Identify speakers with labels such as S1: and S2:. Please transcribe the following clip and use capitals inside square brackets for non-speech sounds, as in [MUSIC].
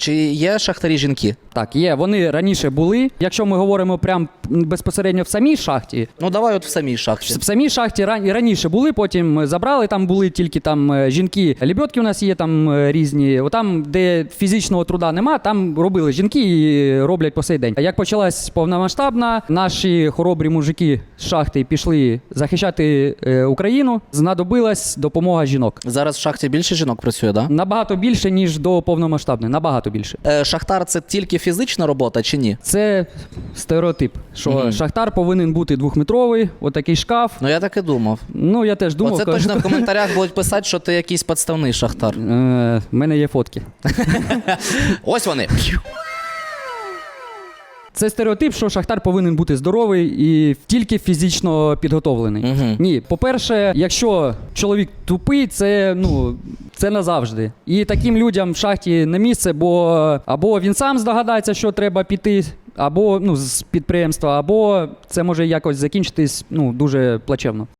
S1: Чи є шахтарі жінки?
S2: Так, є. Вони раніше були. Якщо ми говоримо прям безпосередньо в самій шахті,
S1: Ну давай от в самій шахті.
S2: в самій шахті ран- раніше були, потім забрали. Там були тільки там е, жінки. Лебедки у нас є там е, різні. Там, де фізичного труда нема, там робили жінки і роблять по сей день. Як почалась повномасштабна, наші хоробрі мужики з шахти пішли захищати е, Україну. Знадобилась допомога жінок.
S1: Зараз в шахті більше жінок працює, да?
S2: Набагато більше ніж до повномасштабної. Набагато більше.
S1: Е, шахтар це тільки фізична робота чи ні?
S2: Це стереотип, що
S1: Мгм.
S2: шахтар повинен бути двохметровий, отакий шкаф.
S1: Ну я так і думав.
S2: Ну я теж думав,
S1: Оце
S2: кажу,
S1: точно в [LAUGHS] коментарях будуть писати, що ти якийсь підставний шахтар.
S2: Е, в мене є фотки. [LAUGHS]
S1: Ось вони.
S2: Це стереотип, що шахтар повинен бути здоровий і тільки фізично підготовлений.
S1: Угу.
S2: Ні, по-перше, якщо чоловік тупий, це ну це назавжди. І таким людям в шахті не місце, бо або він сам здогадається, що треба піти, або ну з підприємства, або це може якось закінчитись ну дуже плачевно.